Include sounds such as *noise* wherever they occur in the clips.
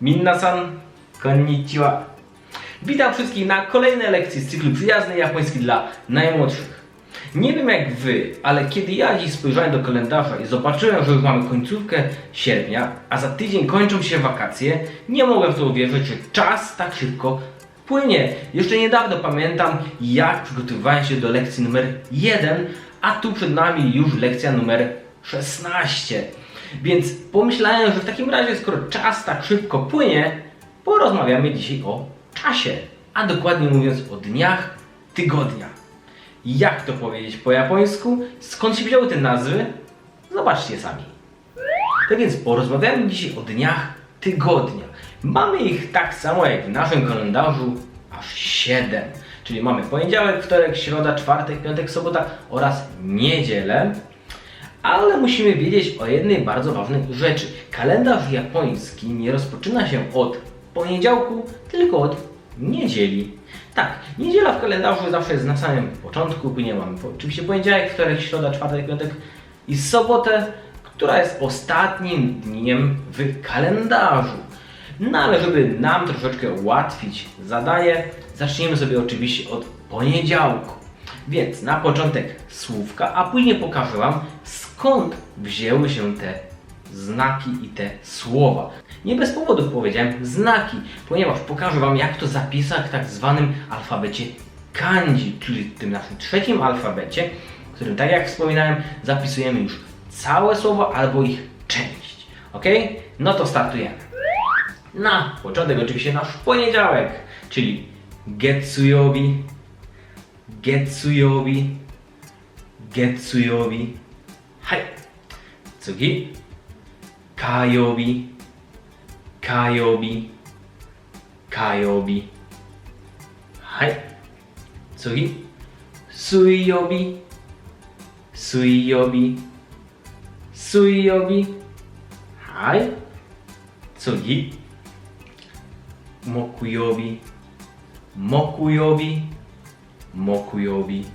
Minna-san, konnichiwa. Witam wszystkich na kolejnej lekcji z cyklu Przyjazny Japoński dla najmłodszych. Nie wiem jak wy, ale kiedy ja dziś spojrzałem do kalendarza i zobaczyłem, że już mamy końcówkę sierpnia, a za tydzień kończą się wakacje, nie mogłem w to uwierzyć, że czas tak szybko płynie. Jeszcze niedawno pamiętam, jak przygotowywałem się do lekcji numer 1, a tu przed nami już lekcja numer 16. Więc pomyślałem, że w takim razie, skoro czas tak szybko płynie, porozmawiamy dzisiaj o czasie, a dokładnie mówiąc o dniach tygodnia. Jak to powiedzieć po japońsku? Skąd się wzięły te nazwy? Zobaczcie sami. Tak więc porozmawiamy dzisiaj o dniach tygodnia. Mamy ich tak samo jak w naszym kalendarzu aż 7. Czyli mamy poniedziałek, wtorek, środa, czwartek, piątek, sobota oraz niedzielę. Ale musimy wiedzieć o jednej bardzo ważnej rzeczy. Kalendarz japoński nie rozpoczyna się od poniedziałku, tylko od niedzieli. Tak, niedziela w kalendarzu zawsze jest na samym początku, później mamy oczywiście poniedziałek, wtorek, środa, czwartek, piątek i sobotę, która jest ostatnim dniem w kalendarzu. No ale żeby nam troszeczkę ułatwić zadanie, zaczniemy sobie oczywiście od poniedziałku. Więc na początek słówka, a później pokażę Wam skąd wzięły się te znaki i te słowa. Nie bez powodu powiedziałem znaki, ponieważ pokażę Wam jak to zapisać w tak zwanym alfabecie kanji, czyli tym naszym trzecim alfabecie, w którym tak jak wspominałem zapisujemy już całe słowa albo ich część. Ok? No to startujemy. Na początek oczywiście nasz poniedziałek, czyli getsuyobi, getsuyobi, getsuyobi. はい。次。火曜日。火曜日。火曜日。はい。次。水曜日。水曜日。水曜日。はい。次。木曜日。木曜日。木曜日。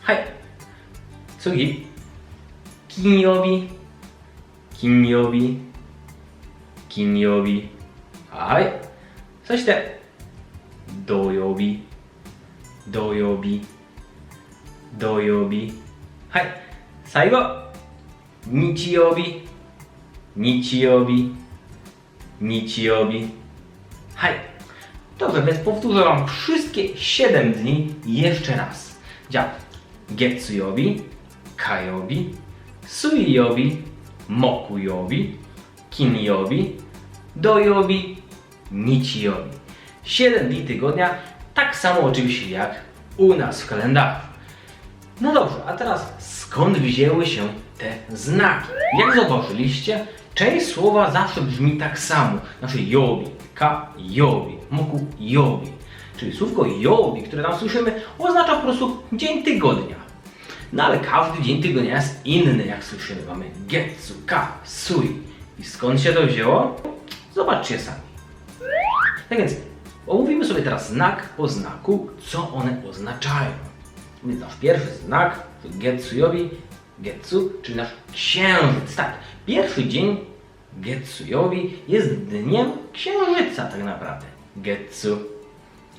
はい。次。金曜日。金曜日。金曜日。はい。そして土曜日。土曜日。土曜日。はい。最後。日曜日。日曜日。日曜日。はい。どうぞ別ポフトゥーザーン wszystkie 7 dni jeszcze raz. じゃあ月曜日火曜日 Suiyobi, Mokuyobi, Kinyobi, Doyobi, Nichiyobi. 7 dni tygodnia, tak samo oczywiście jak u nas w kalendarzu. No dobrze, a teraz skąd wzięły się te znaki? Jak zauważyliście, część słowa zawsze brzmi tak samo. Znaczy yobi, ka yobi, moku yobi. Czyli słówko yobi, które tam słyszymy, oznacza po prostu dzień tygodnia. No ale każdy dzień tygodnia jest inny, jak słyszymy. Mamy getsu, ka, sui. I skąd się to wzięło? Zobaczcie sami. Tak więc omówimy sobie teraz znak po znaku, co one oznaczają. Więc nasz pierwszy znak to Getsuyobi, Getsu, czyli nasz księżyc. Tak, pierwszy dzień Getsuyobi jest dniem księżyca tak naprawdę. Getsu.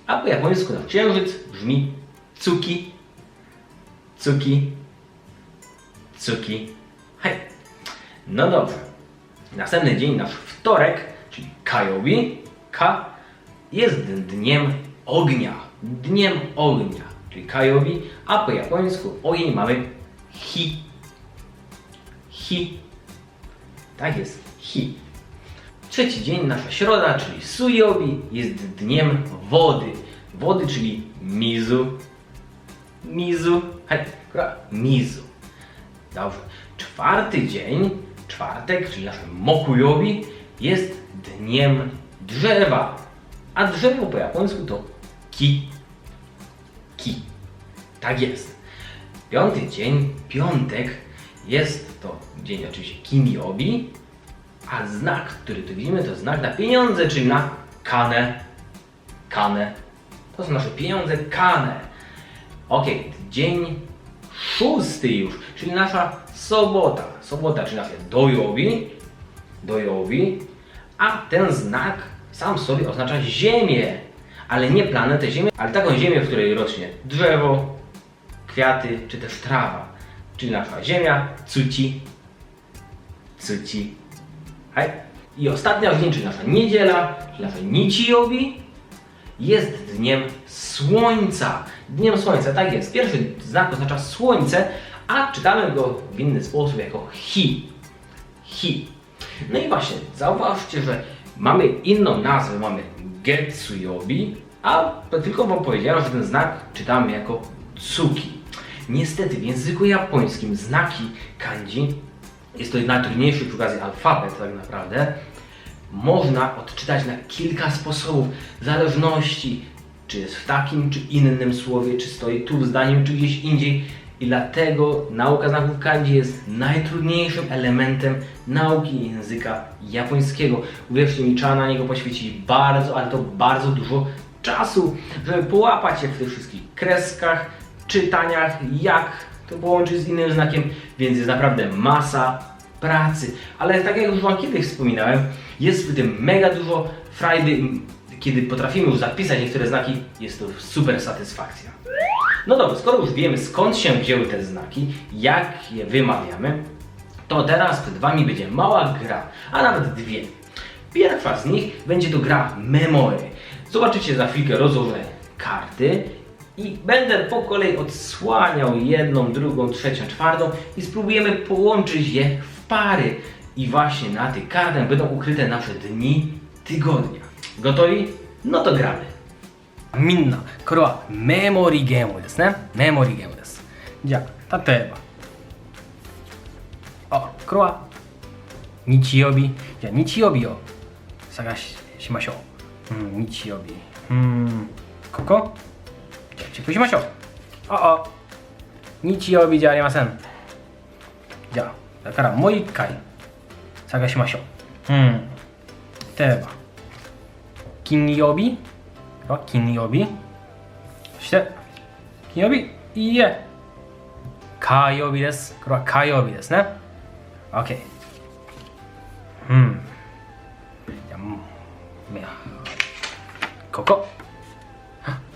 A po japońsku nasz księżyc brzmi Tsuki. Tsuki. Tsuki. Hej. No dobrze. Następny dzień, nasz wtorek, czyli Kajobi, Ka, jest dniem ognia. Dniem ognia, czyli Kajobi, a po japońsku ogień mamy Hi. Hi. Tak jest, Hi. Trzeci dzień, nasza środa, czyli Sujobi, jest dniem wody. Wody, czyli Mizu. Mizu. Mizu. Dobrze. Czwarty dzień, czwartek, czyli nasz Mokujobi, jest dniem drzewa. A drzewo po japońsku to ki. Ki. Tak jest. Piąty dzień, piątek, jest to dzień oczywiście Kimiobi, a znak, który tu widzimy, to znak na pieniądze, czyli na kanę. Kanę. To są nasze pieniądze, kanę. Ok, dzień szósty już, czyli nasza sobota. Sobota, czyli nasze dojobi, dojobi, a ten znak sam sobie oznacza Ziemię, ale nie planetę Ziemię, ale taką Ziemię, w której rośnie drzewo, kwiaty czy też trawa. Czyli nasza Ziemia, cuci, cuci. Hej. I ostatnia dzień, czyli nasza niedziela, czyli nasza Nichiobi, jest dniem słońca. Dniem słońca, tak jest. Pierwszy znak oznacza słońce, a czytamy go w inny sposób jako hi. Hi. No i właśnie, zauważcie, że mamy inną nazwę, mamy Getsuyobi, a tylko wam powiedziałem, że ten znak czytamy jako Tsuki. Niestety w języku japońskim znaki kanji, jest to najtrudniejszy przy okazji alfabet tak naprawdę, można odczytać na kilka sposobów, w zależności czy jest w takim czy innym słowie, czy stoi tu w zdaniu, czy gdzieś indziej. I dlatego nauka znaków kanji jest najtrudniejszym elementem nauki języka japońskiego. Uwierzcie mi, trzeba na niego poświęcić bardzo, ale to bardzo dużo czasu, żeby połapać się w tych wszystkich kreskach, czytaniach, jak to połączyć z innym znakiem, więc jest naprawdę masa pracy. Ale tak jak już Wam kiedyś wspominałem, jest w tym mega dużo frajdy, kiedy potrafimy już zapisać niektóre znaki, jest to super satysfakcja. No dobrze, skoro już wiemy skąd się wzięły te znaki, jak je wymawiamy, to teraz przed Wami będzie mała gra, a nawet dwie. Pierwsza z nich będzie to gra Memory. Zobaczycie za chwilkę rozłożę karty i będę po kolei odsłaniał jedną, drugą, trzecią, czwartą i spróbujemy połączyć je pary. I właśnie na tych kartach będą ukryte nasze dni tygodnia. Gotowi? No to gramy. みんなこれはメモリーゲームですねメモリーゲームですじゃあ例えばあこれは日曜日じゃあ日曜日を探ししましょううん日曜日うんここじゃあチェックしましょうああ日曜日じゃありませんじゃあ だからもう一回探しましょう。うん。例えば金曜日は金曜日。そして金曜日いいえ火曜日です。これは火曜日ですね。OK うん。じゃあもうめここ。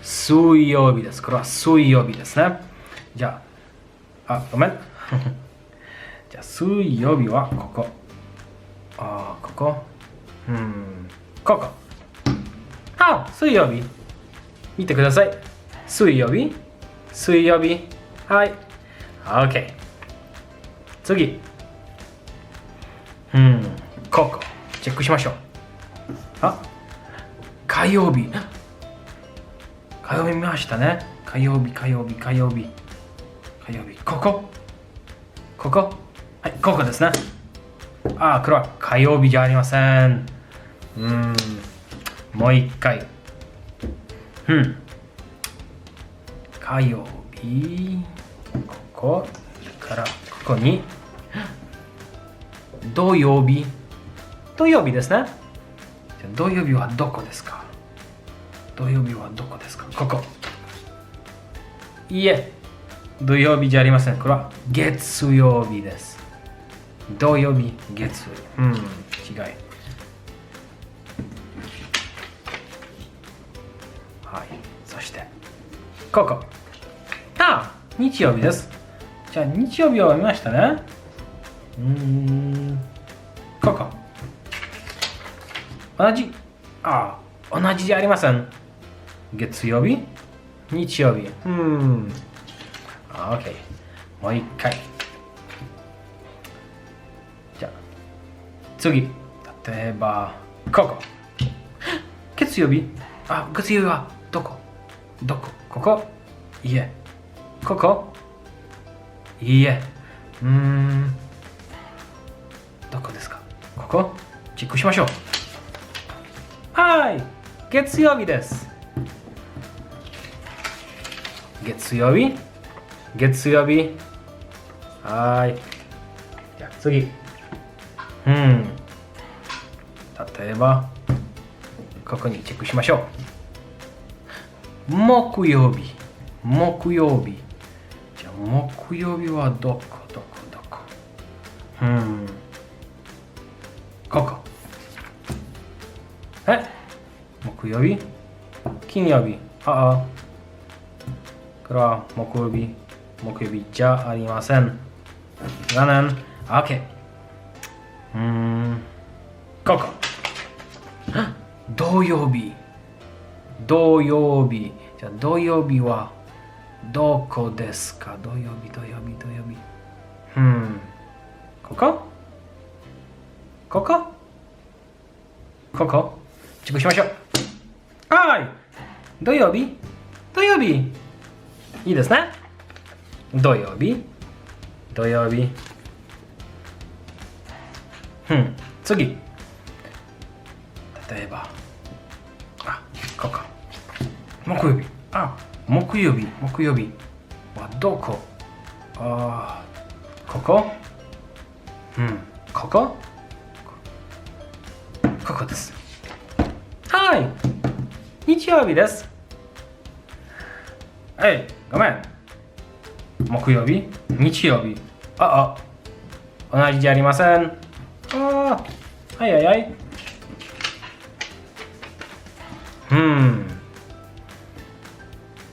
水曜日です。これは水曜日ですね。じゃああごめん *laughs* ゃあ水曜日はここ。ああここ？うん。ここ。あ水曜日。見てください。水曜日？水曜日？はい。OK 次。うん。ここ。チェックしましょう。あ火曜日。火曜日見ましたね。火曜日火曜日火曜日。火曜日。ここ。ここ。はいここですねあこれは火曜日じゃありませんうんもう一回。うん。火曜日、ここからここに、土曜日。土曜日ですね。じゃ土曜日はどこですか？土曜日はどこですか？ここ。いいえ、土曜日じゃありません。これは月曜日です。土曜日、月。曜日。うん、違い。はい、そして。ここあ日曜日です。じゃあ日曜日を見ましたね。うーん。ここ同じ。あ同じじゃありません。月曜日？日曜日。うーん。あ OK もう一回次。例えばここ。月曜日。あ月曜日はどこ？どこ？ここ。いえここ。いえうん。どこですか？ここ。チェックしましょう。はい。月曜日です。月曜日？月曜日？はい。じゃあ次。うん。例えばここにチェックしましょう。木曜日。木曜日。じゃあ木曜日はどこどこどこうん。ここ。え？木曜日？金曜日。ああ。これは木曜日。木曜日じゃありません。残念。OK うーん。ここ土曜日。土曜日。じゃあ土曜日はどこですか？土曜日土曜日土曜日。うん。ここここここチェックしましょう。はい。土曜日？土曜日。いいですね。土曜日。土曜日うん。次。例えば。あここ木曜日。あ木曜日。木曜日。はどこ？あここ？うん。ここ？ここです。はい。日曜日です。はい。ごめん。木曜日？日曜日？ああ。同じじゃありません。ああはいはいはい。うん。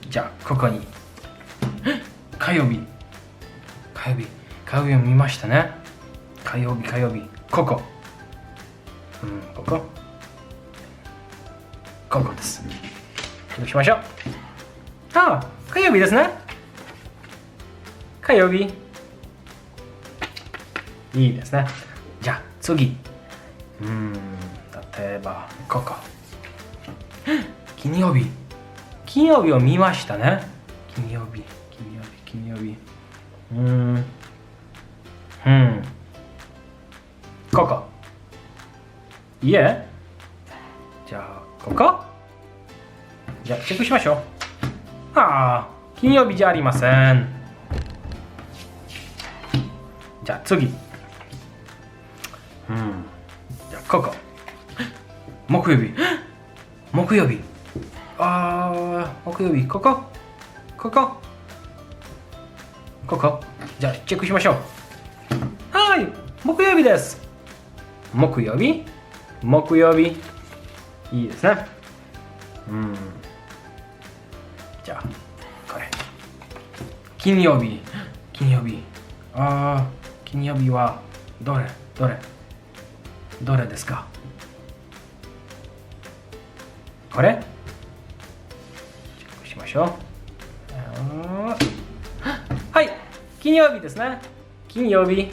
じゃあここに。火曜日。火曜日。火曜日を見ましたね。火曜日火曜日。ここ。うんここ。ここです。どうしましょう。ああ火曜日ですね。火曜日。いいですね。次。うん例えばここ金曜日。金曜日を見ましたね。金曜日金曜日金曜日。うんうん。ここいえ。じゃあここじゃあチェックしましょう。ああ金曜日じゃありません。じゃあ次。うん。じゃあここ木曜日。木曜日。ああ木曜日。ここここここじゃあチェックしましょう。はい。木曜日です。木曜日？木曜日。いいですね。うん。じゃあこれ。金曜日。金曜日。ああ金曜日はどれ？どれ？どれですか？これ？チェックしましょう。はい。金曜日ですね。金曜日。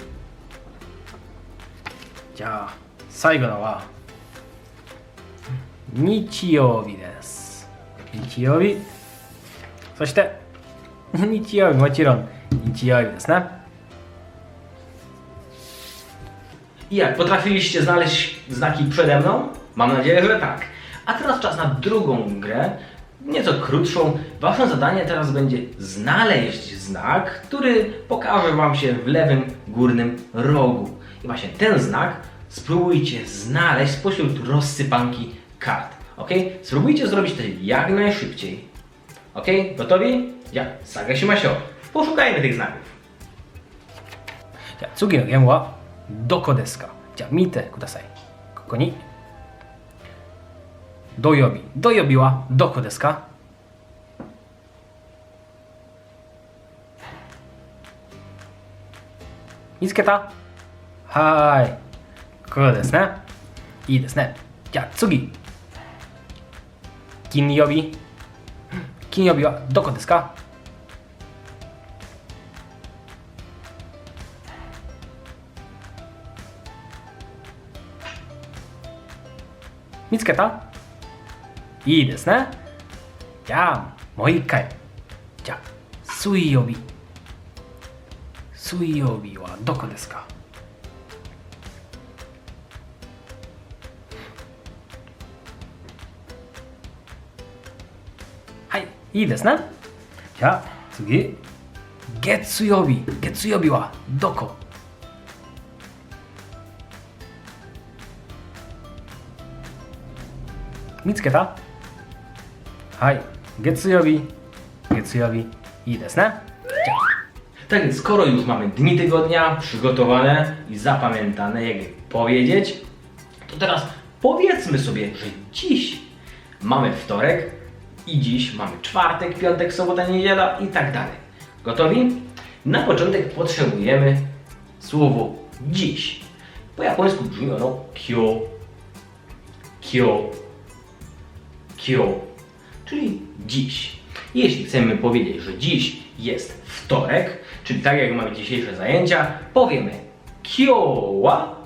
じゃあ最後のは日曜日です。日曜日。そして日曜日もちろん日曜日ですね。I jak, potrafiliście znaleźć znaki przede mną? Mam nadzieję, że tak. A teraz czas na drugą grę, nieco krótszą. Waszym zadaniem teraz będzie znaleźć znak, który pokaże Wam się w lewym górnym rogu. I właśnie ten znak spróbujcie znaleźć spośród rozsypanki kart. Ok? Spróbujcie zrobić to jak najszybciej. Ok? Gotowi? Ja, saga się masio. Poszukajmy tych znaków. じゃあ次のゲームは どこですか？じゃあ見てください。ここに。土曜日。土曜日はどこですか？見つけた？はーい。ここですね。いいですね。じゃあ次。金曜日。金曜日はどこですか？見つけた？いいですね。じゃあ、もう一回。じゃあ、水曜日。水曜日はどこですか？はい、いいですね。じゃあ、次。月曜日。月曜日はどこ？見つけたはい月曜日月曜日いいですね Tak więc, skoro już mamy dni tygodnia przygotowane i zapamiętane, jak je powiedzieć, to teraz powiedzmy sobie, że dziś mamy wtorek i dziś mamy czwartek, piątek, sobota, niedziela i tak dalej. Gotowi? Na początek potrzebujemy słowo dziś. Po japońsku brzmi ono kyo, kyo, kyo, czyli dziś. Jeśli chcemy powiedzieć, że dziś jest wtorek, czyli tak jak mamy dzisiejsze zajęcia, powiemy kyo wa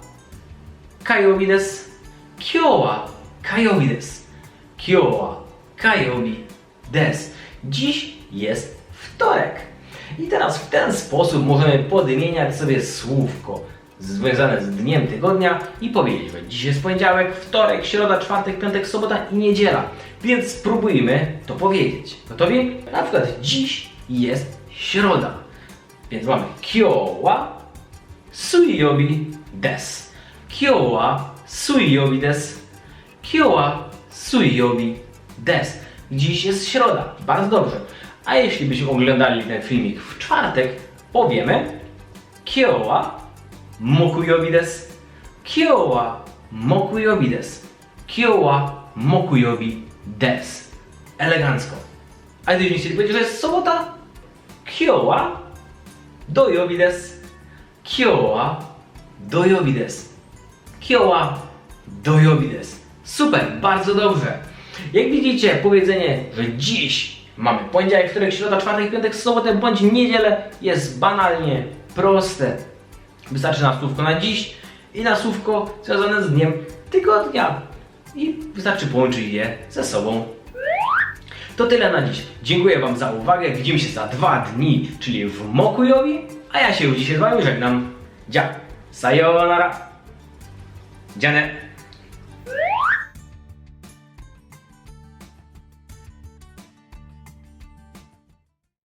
kayobi desu. Kyo wa. Dziś jest wtorek. I teraz w ten sposób możemy podmieniać sobie słówko związane z dniem tygodnia i powiedzieć, że dziś jest poniedziałek, wtorek, środa, czwartek, piątek, sobota i niedziela. Więc spróbujmy to powiedzieć. Gotowi? Na przykład dziś jest środa. Więc mamy kyo wa suiyobi desu. Kyo wa suiyobi desu. Kyo wa suiyobi desu. Dziś jest środa. Bardzo dobrze. A jeśli byśmy oglądali ten filmik w czwartek, powiemy Kyo wa mokuyobi desu. Kyo wa mokuyobi desu. Kyo wa mokuyobi desu. Elegancko. A gdybyśmy chcieli powiedzieć, że jest sobota, Kyo wa doyobi desu. Kyo wa doyobi desu. Kyo wa doyobi desu. Super, bardzo dobrze. Jak widzicie, powiedzenie, że dziś mamy poniedziałek, wtorek, środa, czwartek, piątek, sobotę bądź niedzielę jest banalnie proste. Wystarczy na słówko na dziś i na słówko związane z dniem tygodnia. I wystarczy połączyć je ze sobą. To tyle na dziś. Dziękuję Wam za uwagę. Widzimy się za dwa dni, czyli w Mokujowi, a ja się już dzisiaj z Wami żegnam. Dzia. Sayonara. Dziane.